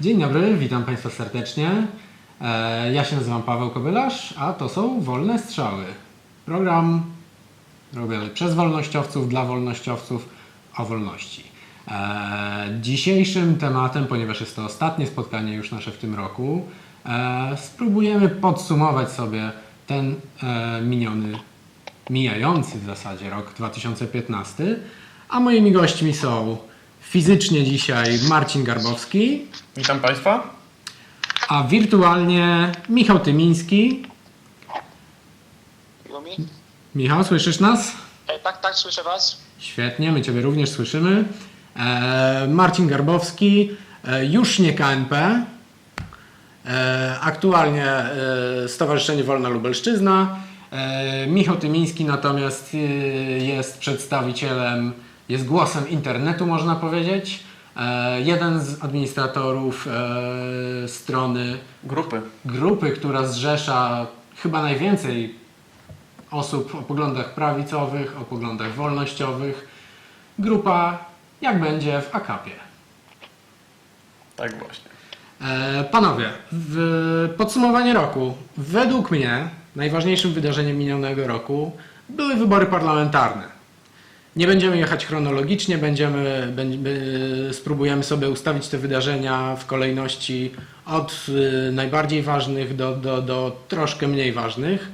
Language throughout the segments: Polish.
Dzień dobry, witam Państwa serdecznie. E, Ja się nazywam Paweł Kobylarz, a to są Wolne Strzały. Program robiony przez wolnościowców, dla wolnościowców o wolności. E, Dzisiejszym tematem, ponieważ jest to ostatnie spotkanie już nasze w tym roku, e, spróbujemy podsumować sobie ten miniony, mijający w zasadzie rok 2015. A moimi gośćmi są fizycznie dzisiaj Marcin Garbowski, Witam Państwa. a wirtualnie Michał Tymiński. Lumi? Michał, słyszysz nas? E, tak, tak, słyszę Was. Świetnie, my Ciebie również słyszymy. E, Marcin Garbowski, e, już nie KNP, e, aktualnie e, Stowarzyszenie Wolna Lubelszczyzna. E, Michał Tymiński natomiast e, jest przedstawicielem, jest głosem internetu, można powiedzieć. E, jeden z administratorów e, strony Grupy. grupy, która zrzesza chyba najwięcej osób o poglądach prawicowych, o poglądach wolnościowych. Grupa jak będzie w akapie. Tak właśnie. E, panowie, w podsumowanie roku. Według mnie najważniejszym wydarzeniem minionego roku były wybory parlamentarne. Nie będziemy jechać chronologicznie, będziemy, będziemy, spróbujemy sobie ustawić te wydarzenia w kolejności od y, najbardziej ważnych do, do, do troszkę mniej ważnych.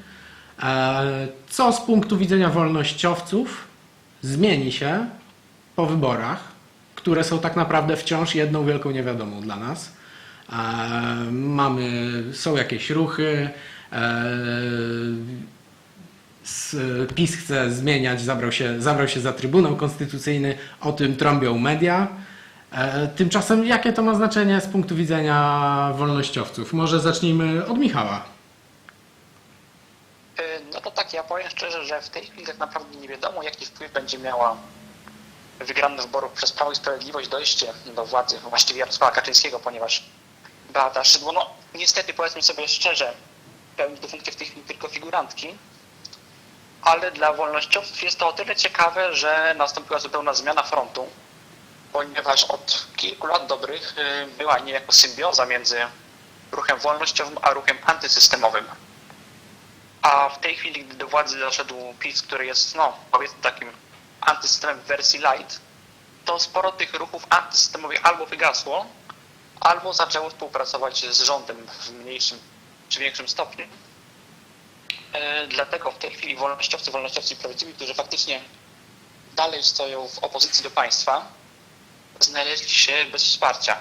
E, Co z punktu widzenia wolnościowców zmieni się po wyborach, które są tak naprawdę wciąż jedną wielką niewiadomą dla nas. E, Mamy, są jakieś ruchy. PiS chce zmieniać, zabrał się, zabrał się za Trybunał Konstytucyjny, o tym trąbią media. E, Tymczasem jakie to ma znaczenie z punktu widzenia wolnościowców? Może zacznijmy od Michała. E, No to tak, ja powiem szczerze, że w tej chwili tak naprawdę nie wiadomo, jaki wpływ będzie miała wygrana wyborów przez Prawo i Sprawiedliwość dojście do władzy właściwie Jarosława Kaczyńskiego, ponieważ Beata Szydło, no niestety powiedzmy sobie szczerze, pełni tę funkcję w tej chwili tylko figurantki, ale dla wolnościowców jest to o tyle ciekawe, że nastąpiła zupełna zmiana frontu, ponieważ od kilku lat dobrych y, była niejako symbioza między ruchem wolnościowym a ruchem antysystemowym. A w tej chwili, gdy do władzy doszedł PiS, który jest, no, powiedzmy takim antysystemem w wersji light, to sporo tych ruchów antysystemowych albo wygasło, albo zaczęło współpracować z rządem w mniejszym czy większym stopniu. E, Dlatego w tej chwili wolnościowcy, wolnościowcy prawdziwi, którzy faktycznie dalej stoją w opozycji do państwa, znaleźli się bez wsparcia.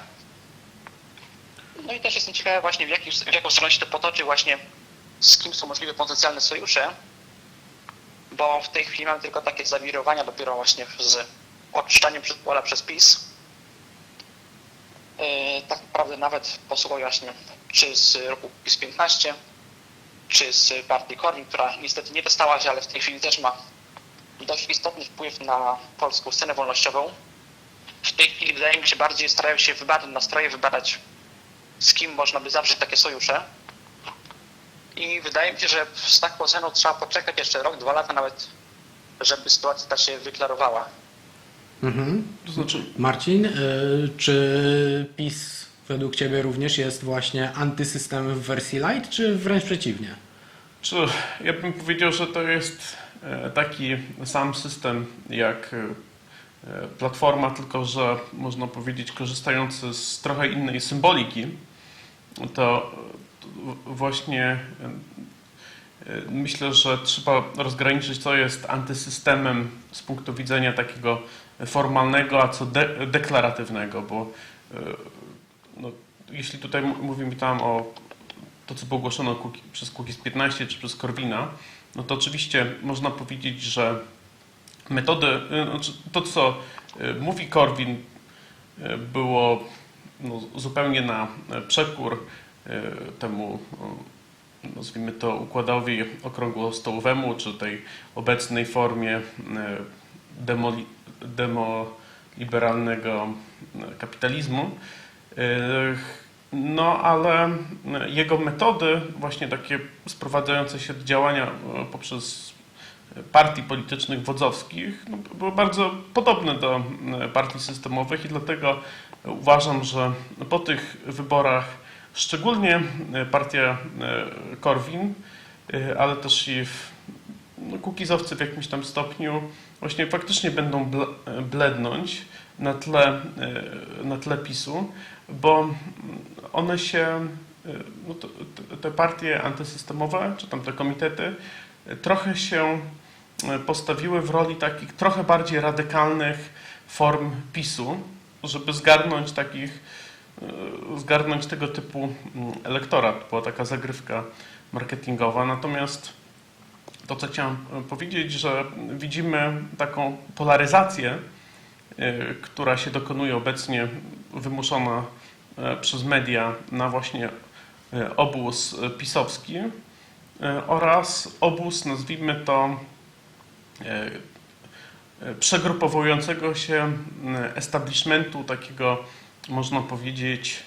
No i też jestem ciekawy właśnie w, jaki, w jaką stronę się to potoczy właśnie z kim są możliwe potencjalne sojusze, bo w tej chwili mamy tylko takie zawirowania dopiero właśnie z oczyszczaniem przed pola przez PiS. Yy, tak naprawdę nawet posłuchaj właśnie czy z roku PiS 15, czy z partii Korwin, która niestety nie dostała się, ale w tej chwili też ma dość istotny wpływ na polską scenę wolnościową. W tej chwili wydaje mi się bardziej starają się wybadać nastroje, wybadać z kim można by zawrzeć takie sojusze. I wydaje mi się, że z taką oceną trzeba poczekać jeszcze rok, dwa lata nawet, żeby sytuacja ta się wyklarowała. Mhm. To znaczy, Marcin, y, czy PiS według Ciebie również jest właśnie antysystemem w wersji light, czy wręcz przeciwnie? Czy ja bym powiedział, że to jest e, taki sam system jak e, Platforma, tylko że można powiedzieć korzystający z trochę innej symboliki. To właśnie e, e, myślę, że trzeba rozgraniczyć, co jest antysystemem z punktu widzenia takiego formalnego, a co de deklaratywnego, bo no, jeśli tutaj mówimy tam o to, co Kuki- przez Kukiz 15 czy przez Korwina, no to oczywiście można powiedzieć, że metody, y, znaczy to co y, mówi Korwin y, było no, zupełnie na e, przekór temu nazwijmy to układowi okrągłostołowemu, czy tej obecnej formie demoli, demoliberalnego kapitalizmu. No, ale jego metody, właśnie takie sprowadzające się do działania e, poprzez partii politycznych wodzowskich no, były bardzo podobne do e, partii systemowych i dlatego uważam, że po tych wyborach szczególnie e, partia e, Korwin, e, ale też i w, no, kukizowcy w jakimś tam stopniu właśnie faktycznie będą ble- blednąć na tle, e, na tle PiSu, bo one się, no to, te- partie antysystemowe, czy tam te komitety, trochę się postawiły w roli takich trochę bardziej radykalnych form PiSu, żeby zgarnąć takich, e, zgarnąć tego typu mm, elektorat. Była taka zagrywka marketingowa. Natomiast to, co chciałem e, powiedzieć, że widzimy taką polaryzację, która się dokonuje obecnie, wymuszona e, przez media na właśnie e, obóz pisowski e, oraz obóz, nazwijmy to, przegrupowującego się establishmentu takiego, można powiedzieć,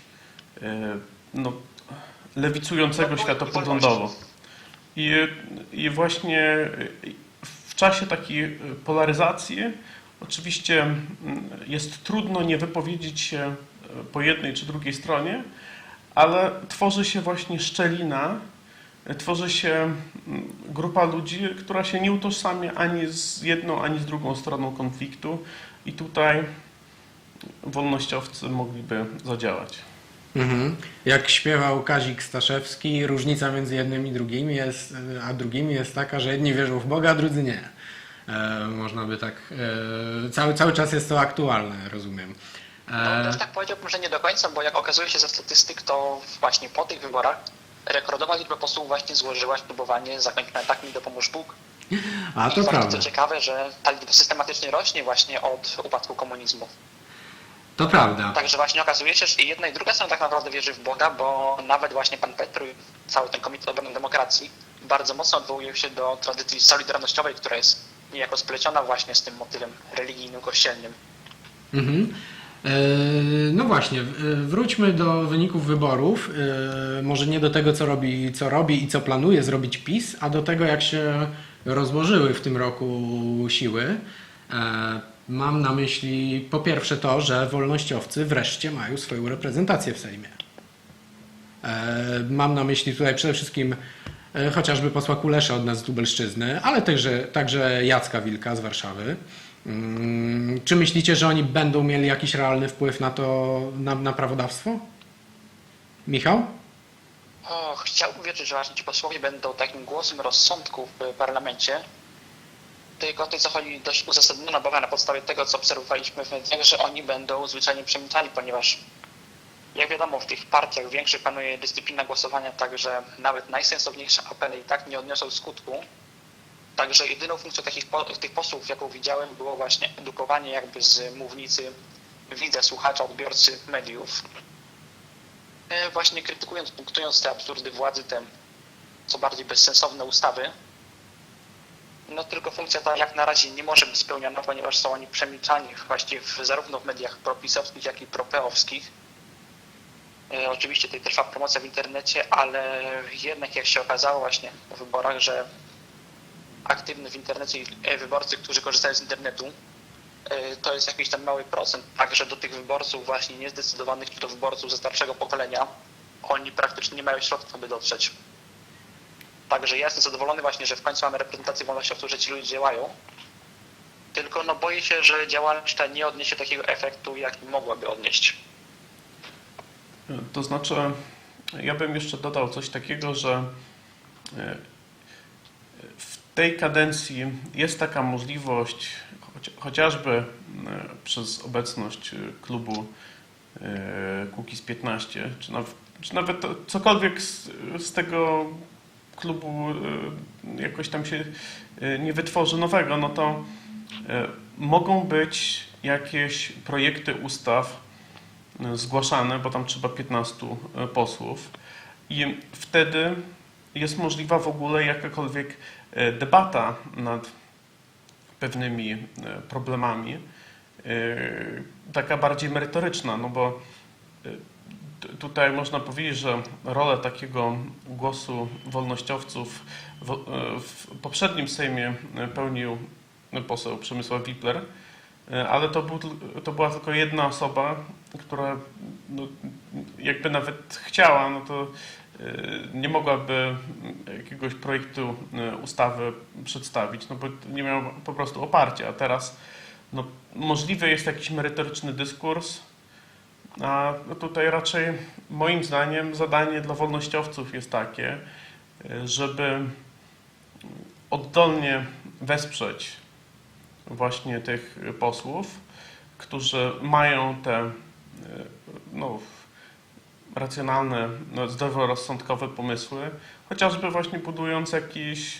no, lewicującego światopoglądowo. I, I właśnie w czasie takiej polaryzacji oczywiście mm, jest trudno nie wypowiedzieć się po jednej czy drugiej stronie, ale tworzy się właśnie szczelina, tworzy się mm, grupa ludzi, która się nie utożsamia ani z jedną, ani z drugą stroną konfliktu i tutaj wolnościowcy mogliby zadziałać. Mhm. Jak śpiewał Kazik Staszewski, różnica między jednym i drugim jest, a drugimi jest taka, że jedni wierzą w Boga, a drudzy nie. E, można by tak. E, cały, cały czas jest to aktualne, rozumiem. No, E, też tak powiedziałbym, że nie do końca, bo jak okazuje się ze statystyk, to właśnie po tych wyborach rekordowa liczba posłów właśnie złożyła ślubowanie zakończenia tak mi dopomóż Bóg. a I to właśnie prawda. co ciekawe, że ta liczba systematycznie rośnie właśnie od upadku komunizmu. To prawda. Także właśnie okazuje się, że i jedna i druga strona tak naprawdę wierzy w Boga, bo nawet właśnie pan Petru i cały ten Komitet Obrony Demokracji bardzo mocno odwołuje się do tradycji solidarnościowej, która jest niejako spleciona właśnie z tym motywem religijnym, kościelnym. Mhm. E, No właśnie, wróćmy do wyników wyborów. E, Może nie do tego, co robi, co robi i co planuje zrobić PiS, a do tego, jak się rozłożyły w tym roku siły. E, Mam na myśli po pierwsze to, że wolnościowcy wreszcie mają swoją reprezentację w Sejmie. Mam na myśli tutaj przede wszystkim chociażby posła Kulesza od nas z Lubelszczyzny, ale także, także Jacka Wilka z Warszawy. Mm, Czy myślicie, że oni będą mieli jakiś realny wpływ na to, na, na prawodawstwo? Michał? O, chciałbym wierzyć, że właśnie ci posłowie będą takim głosem rozsądku w parlamencie. Tylko tutaj zachodzi dość uzasadniona obawa na podstawie tego, co obserwowaliśmy w mediach, że oni będą zwyczajnie przemycani, ponieważ jak wiadomo, w tych partiach większych panuje dyscyplina głosowania, także nawet najsensowniejsze apele i tak nie odniosą skutku. Także jedyną funkcją takich tych posłów, jaką widziałem, było właśnie edukowanie jakby z mównicy widza, słuchacza, odbiorcy mediów. E, właśnie krytykując, punktując te absurdy władzy, te co bardziej bezsensowne ustawy. No tylko funkcja ta jak na razie nie może być spełniona, ponieważ są oni przemilczani właśnie w, zarówno w mediach propisowskich, jak i propeowskich. E, oczywiście tutaj trwa promocja w internecie, ale jednak jak się okazało właśnie po wyborach, że aktywny w internecie e, wyborcy, którzy korzystają z internetu, e, to jest jakiś tam mały procent. Także do tych wyborców właśnie niezdecydowanych, czy to wyborców ze starszego pokolenia, oni praktycznie nie mają środków, aby dotrzeć. Także ja jestem zadowolony właśnie, że w końcu mamy reprezentację wolnościowców, że ci ludzie działają. Tylko no boję się, że działalność ta nie odniesie takiego efektu, jaki mogłaby odnieść. To znaczy, ja bym jeszcze dodał coś takiego, że e, w tej kadencji jest taka możliwość, chociażby e, przez obecność e, klubu Kukiz 15, czy, naw, czy nawet cokolwiek z, z tego klubu jakoś tam się nie wytworzy nowego, no to mogą być jakieś projekty ustaw, zgłaszane, bo tam trzeba 15 posłów. I wtedy jest możliwa w ogóle jakakolwiek e, debata nad pewnymi e, problemami, e, taka bardziej merytoryczna, no bo e, tutaj można powiedzieć, że rolę takiego głosu wolnościowców w, e, w poprzednim Sejmie e, pełnił poseł Przemysław Wipler, e, ale to, był, to była tylko jedna osoba, która no, jakby nawet chciała, no to e, nie mogłaby jakiegoś projektu e, ustawy przedstawić, no bo nie miał po prostu oparcia, a teraz no, możliwy jest jakiś merytoryczny dyskurs, a tutaj raczej moim zdaniem zadanie dla wolnościowców jest takie, żeby oddolnie wesprzeć właśnie tych posłów, którzy mają te y, no, racjonalne, no, zdroworozsądkowe pomysły, chociażby właśnie budując jakiś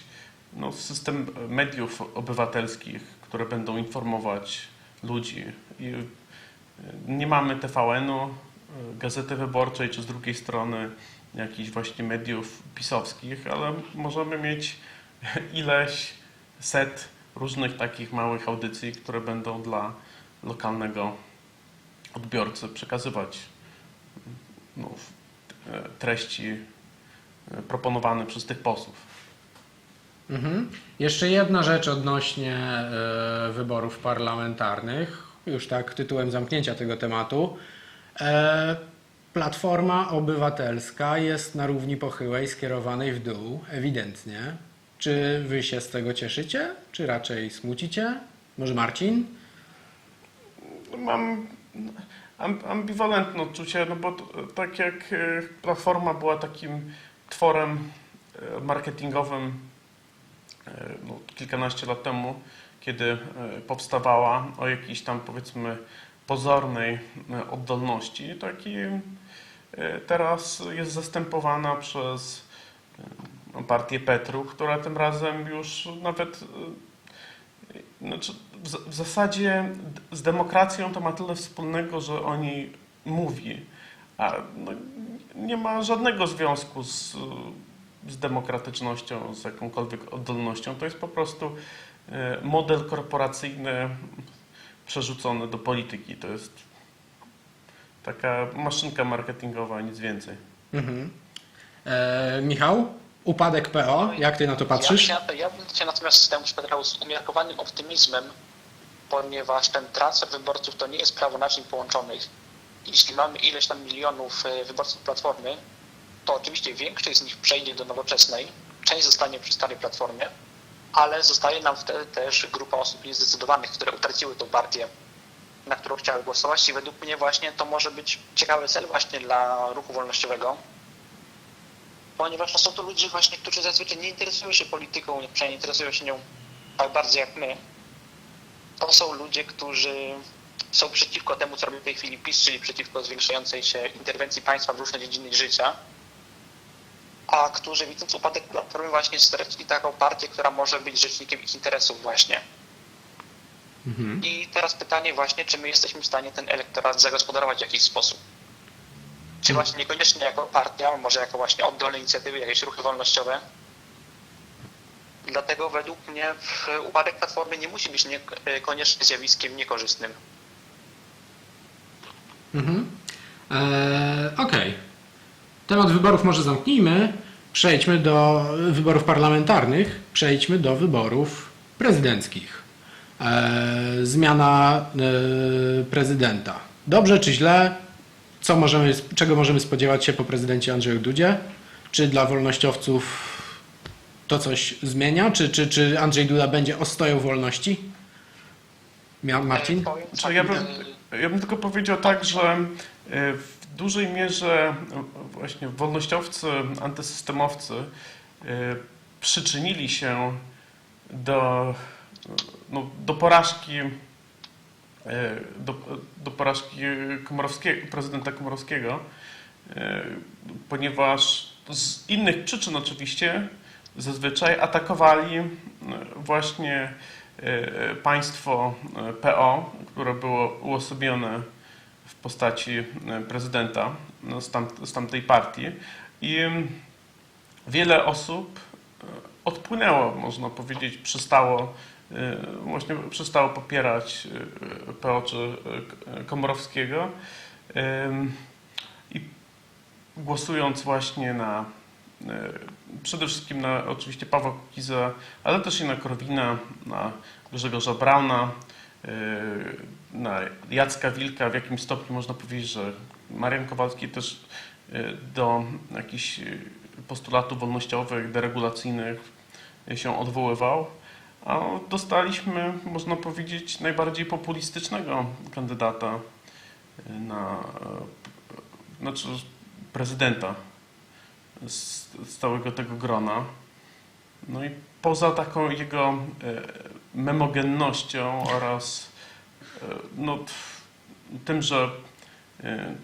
no, system mediów obywatelskich, które będą informować ludzi. I y, nie mamy TVN-u, y, Gazety Wyborczej, czy z drugiej strony jakichś właśnie mediów pisowskich, ale możemy mieć ileś set różnych takich małych audycji, które będą dla lokalnego odbiorcy przekazywać no, e, treści e, proponowane przez tych posłów. Mhm. Jeszcze jedna rzecz odnośnie e, wyborów parlamentarnych, już tak tytułem zamknięcia tego tematu. Platforma Obywatelska jest na równi pochyłej skierowanej w dół, ewidentnie. Czy wy się z tego cieszycie, czy raczej smucicie? Może Marcin? Mam am- ambiwalentne odczucie, no bo tak jak e, Platforma była takim tworem e, marketingowym e, no, kilkanaście lat temu, kiedy powstawała o jakiejś tam powiedzmy pozornej oddolności, taki teraz jest zastępowana przez partię Petru, która tym razem już nawet e, znaczy, w, zasadzie z demokracją to ma tyle wspólnego, że o niej mówi, a no, nie ma żadnego związku z, z demokratycznością, z jakąkolwiek oddolnością. To jest po prostu e, model korporacyjny przerzucony do polityki. To jest taka maszynka marketingowa, nic więcej. Mhm. E, Michał? Upadek PO? Jak ty na to patrzysz? Ja, ja bym się natomiast temu spotkał z umiarkowanym optymizmem, ponieważ ten transfer wyborców to nie jest prawo naczyń połączonych. Jeśli mamy ileś tam milionów e, wyborców Platformy, to oczywiście większość z nich przejdzie do nowoczesnej, część zostanie przy starej Platformie, ale zostaje nam wtedy też grupa osób niezdecydowanych, które utraciły tą partię, na którą chciały głosować i według mnie właśnie to może być ciekawy cel właśnie dla ruchu wolnościowego, ponieważ są to ludzie właśnie, którzy zazwyczaj nie interesują się polityką, nie interesują się nią tak bardzo jak my. To są ludzie, którzy są przeciwko temu, co robi w tej chwili PiS, czyli przeciwko zwiększającej się interwencji państwa w różne dziedziny życia, a którzy widząc upadek Platformy właśnie stracili taką partię, która może być rzecznikiem ich interesów właśnie. Mhm. I teraz pytanie właśnie, czy my jesteśmy w stanie ten elektorat zagospodarować w jakiś sposób. Czy właśnie niekoniecznie jako partia, może jako właśnie oddolne inicjatywy, jakieś ruchy wolnościowe. Dlatego według mnie upadek Platformy nie musi być niekoniecznie zjawiskiem niekorzystnym. Mhm. E, Okej. Temat wyborów może zamknijmy. Przejdźmy do wyborów parlamentarnych. Przejdźmy do wyborów prezydenckich. E, zmiana e, prezydenta. Dobrze czy źle? Co możemy, czego możemy spodziewać się po prezydencie Andrzeju Dudzie? Czy dla wolnościowców to coś zmienia? Czy, czy, czy Andrzej Duda będzie ostoją wolności? Mia- Marcin? E, powiem Czy tak, ja, bym, ja bym tylko powiedział tak, że e, w dużej mierze właśnie wolnościowcy, antysystemowcy e, przyczynili się do, no, do porażki do, do porażki Komorowskiego, prezydenta Komorowskiego, e, ponieważ z innych przyczyn oczywiście zazwyczaj atakowali e, właśnie e, państwo e, PO, które było uosobione w postaci e, prezydenta no, z, tam, z tamtej partii. I em, wiele osób e, odpłynęło, można powiedzieć, przestało e, właśnie przestało popierać e, PO czy Komorowskiego. I głosując właśnie na przede wszystkim na oczywiście Pawła Kukiza, ale też i na Korwina, na Grzegorza Brauna, na Jacka Wilka, w jakimś stopniu można powiedzieć, że Marian Kowalski też do jakichś postulatów wolnościowych, deregulacyjnych się odwoływał. A dostaliśmy, można powiedzieć, najbardziej populistycznego kandydata na e, znaczy prezydenta z, z całego tego grona. No i poza taką jego e, memogennością oraz e, no, tym, że e,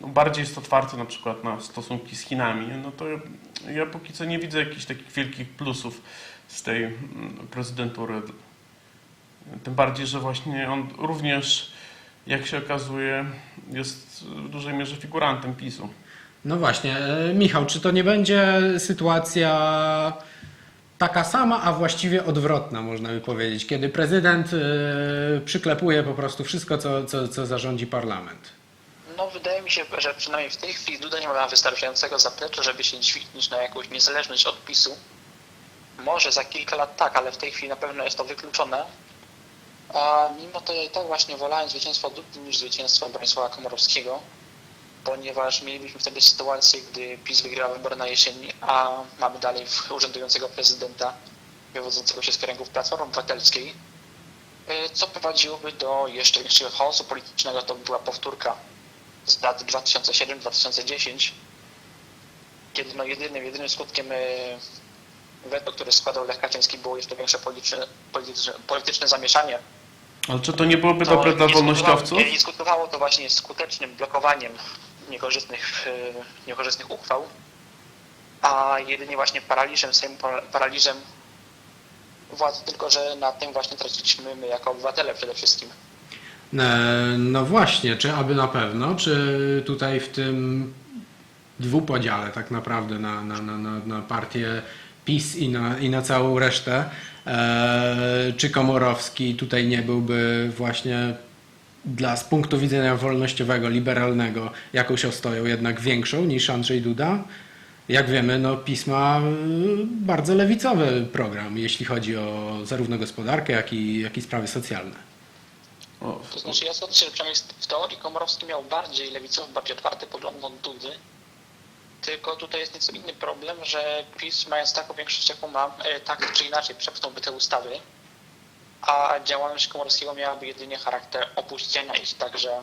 no, bardziej jest otwarty na przykład na stosunki z Chinami, no to ja, ja póki co nie widzę jakichś takich wielkich plusów z tej mm, prezydentury. Tym bardziej, że właśnie on również, jak się okazuje, jest w dużej mierze figurantem PiSu. No właśnie, e, Michał, czy to nie będzie sytuacja taka sama, a właściwie odwrotna, można by powiedzieć, kiedy prezydent e, przyklepuje po prostu wszystko, co, co, co zarządzi parlament? No wydaje mi się, że przynajmniej w tej chwili Duda nie ma wystarczającego zaplecza, żeby się dźwignąć na jakąś niezależność od PiSu. Może za kilka lat tak, ale w tej chwili na pewno jest to wykluczone. A mimo to ja i tak właśnie wolałem zwycięstwo Dudy niż zwycięstwo Bronisława Komorowskiego, ponieważ mielibyśmy wtedy sytuację, gdy PiS wygrał wybory na jesieni, a mamy dalej urzędującego prezydenta wywodzącego się z kręgów Platformy Obywatelskiej, y, co prowadziłoby do jeszcze większego chaosu politycznego. To by była powtórka z lat 2007-2010, kiedy no jedynym, jedynym skutkiem y, weto, które składał Lech Kaczyński było jeszcze większe polityczne, polityczne, polityczne zamieszanie. Ale czy to nie byłoby To dobre dla wolnościowców? Nie, skutkowało to właśnie skutecznym blokowaniem niekorzystnych, y, niekorzystnych uchwał, a jedynie właśnie paraliżem Sejmu, para- paraliżem władzy, tylko że na tym właśnie traciliśmy my jako obywatele przede wszystkim. E, No właśnie, czy aby na pewno, czy tutaj w tym dwupodziale tak naprawdę na, na, na, na, partię PiS i na, i na całą resztę, e, czy Komorowski tutaj nie byłby właśnie dla z punktu widzenia wolnościowego, liberalnego jakąś ostoją jednak większą niż Andrzej Duda? Jak wiemy, no PiS ma y, bardzo lewicowy program, jeśli chodzi o zarówno gospodarkę, jak i, jak i sprawy socjalne. To znaczy ja sądzę, że przynajmniej w teorii Komorowski miał bardziej lewicowy, bardziej otwarty pogląd od Dudy, tylko tutaj jest nieco inny problem, że PiS mając taką większość jaką ma, e, tak czy inaczej przepchnąłby te ustawy, a działalność Komorowskiego miałaby jedynie charakter opóźnienia ich, także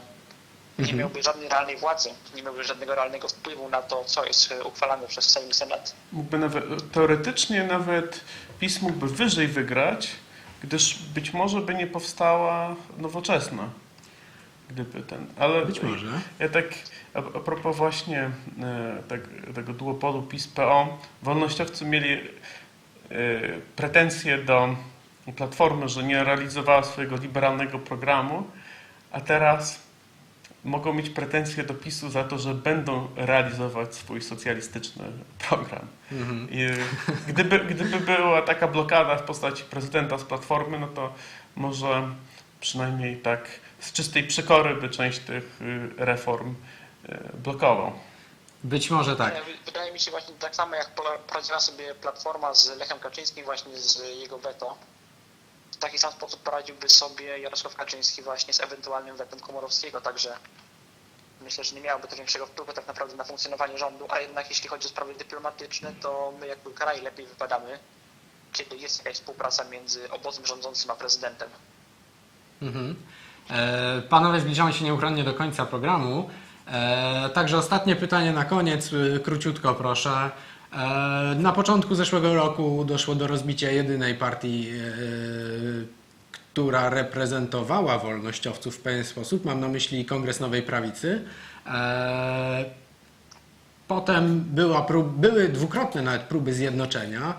nie miałby żadnej realnej władzy, nie miałby żadnego realnego wpływu na to, co jest e, uchwalane przez Sejm i Senat. mógłby nawet, teoretycznie nawet PiS mógłby wyżej wygrać, gdyż być może by nie powstała nowoczesna. Gdyby ten. Ale Być może. Ja tak a, a propos właśnie tak, tego duopolu PiS-PO, wolnościowcy mieli e, pretensje do Platformy, że nie realizowała swojego liberalnego programu, a teraz mogą mieć pretensje do PiSu za to, że będą realizować swój socjalistyczny program. I e, gdyby, gdyby była taka blokada w postaci prezydenta z Platformy, no to może przynajmniej tak z czystej przekory by część tych y, reform y, blokował. Być może tak. Wydaje mi się właśnie tak samo jak po- poradziła sobie Platforma z Lechem Kaczyńskim właśnie z jego weto. W taki sam sposób poradziłby sobie Jarosław Kaczyński właśnie z ewentualnym wetem Komorowskiego, także myślę, że nie miałoby to większego wpływu tak naprawdę na funkcjonowanie rządu, a jednak jeśli chodzi o sprawy dyplomatyczne, to my jako kraj lepiej wypadamy, kiedy jest jakaś współpraca między obozem rządzącym a prezydentem. Mhm. E, Panowie, zbliżamy się nieuchronnie do końca programu. E, Także ostatnie pytanie na koniec, y, króciutko proszę. E, Na początku zeszłego roku doszło do rozbicia jedynej partii, e, która reprezentowała wolnościowców w pewien sposób. Mam na myśli Kongres Nowej Prawicy. E, Potem prób, były dwukrotne nawet próby zjednoczenia.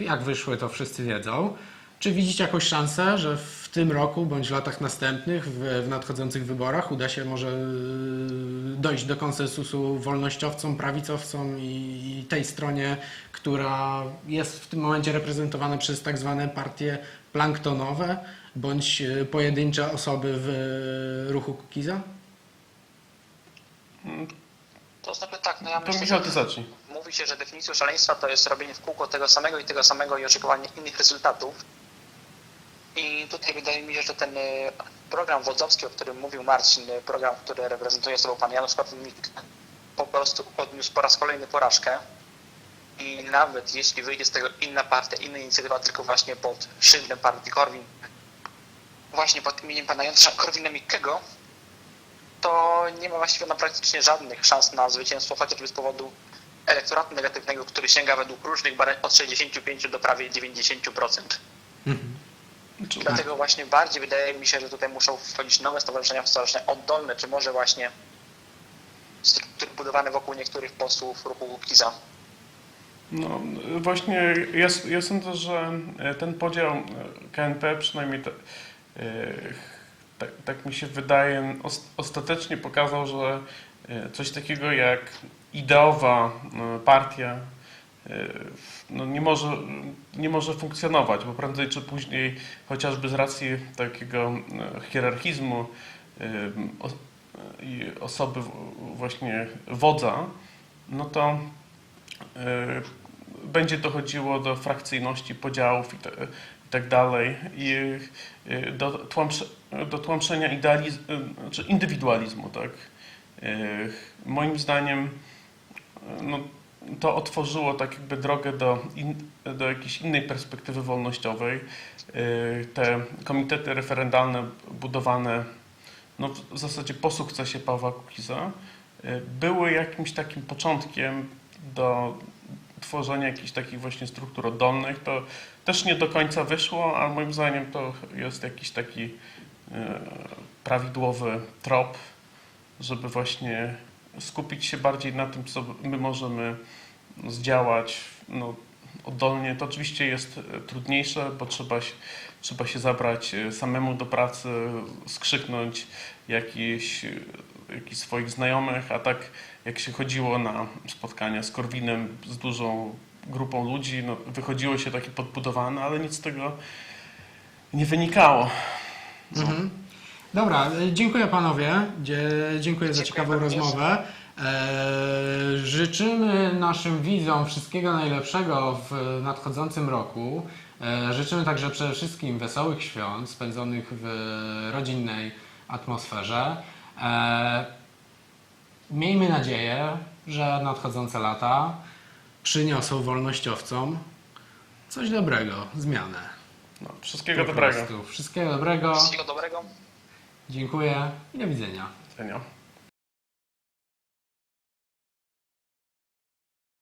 Jak wyszły, to wszyscy wiedzą. Czy widzicie jakąś szansę, że w tym roku bądź w latach następnych, w, w nadchodzących wyborach, uda się może y, dojść do konsensusu wolnościowcom, prawicowcom i, i tej stronie, która jest w tym momencie reprezentowana przez tak zwane partie planktonowe bądź y, pojedyncze osoby w y, ruchu Kukiza? To znaczy tak, no ja To myślę, że ty zacznij. mówi się, że definicją szaleństwa to jest robienie w kółko tego samego i tego samego i oczekiwanie innych rezultatów. I tutaj wydaje mi się, że ten e, program wodzowski, o którym mówił Marcin, e, program, który reprezentuje sobą pan Janusz Korwin-Mikke, po prostu odniósł po raz kolejny porażkę. I nawet jeśli wyjdzie z tego inna partia, inna inicjatywa, tylko właśnie pod szyldem partii Korwin, właśnie pod imieniem pana Janusza Korwina-Mikkego, to nie ma właściwie na praktycznie żadnych szans na zwycięstwo, chociażby z powodu elektoratu negatywnego, który sięga według różnych badań od 65 do prawie 90%. Czy- Dlatego właśnie bardziej wydaje mi się, że tutaj muszą wchodzić nowe stowarzyszenia, stowarzyszenia oddolne, czy może właśnie struktury budowane wokół niektórych posłów ruchu Kiza. No właśnie, ja, ja sądzę, że e, ten podział e, KNP przynajmniej te, tak, tak mi się wydaje, os- ostatecznie pokazał, że e, coś takiego jak ideowa partia no nie, może, nie może funkcjonować, bo prędzej czy później, chociażby z racji takiego e, hierarchizmu e, i osoby właśnie wodza, no to e, będzie dochodziło do frakcyjności, podziałów i, te, i tak dalej i e, do, tłamsze, do tłamszenia idealizmu, czy indywidualizmu, tak. E, Moim zdaniem e, no, to otworzyło tak jakby drogę do, in, do jakiejś innej perspektywy wolnościowej. E, Te komitety referendalne budowane no, w zasadzie po sukcesie Pawła Kukiza e, były jakimś takim początkiem do tworzenia jakichś takich właśnie struktur oddolnych. To też nie do końca wyszło, ale moim zdaniem to jest jakiś taki e, prawidłowy trop, żeby właśnie skupić się bardziej na tym, co my możemy zdziałać no, oddolnie. To oczywiście jest e, trudniejsze, bo trzeba się, trzeba się zabrać e, samemu do pracy, skrzyknąć jakiś, e, jakichś swoich znajomych, a tak jak się chodziło na spotkania z Korwinem z dużą grupą ludzi, no, wychodziło się takie podbudowane, ale nic z tego nie wynikało. Mhm. Dobra, e, dziękuję panowie. Dzie- Dziękuję za Dziękuję ciekawą również. rozmowę. Eee, życzymy naszym widzom wszystkiego najlepszego w nadchodzącym roku. Eee, życzymy także przede wszystkim wesołych świąt spędzonych w rodzinnej atmosferze. Eee, miejmy nadzieję, że nadchodzące lata przyniosą wolnościowcom coś dobrego, zmianę. No, wszystkiego Po dobrego. prostu. Wszystkiego dobrego. Wszystkiego dobrego. Dziękuję i do widzenia. Do widzenia.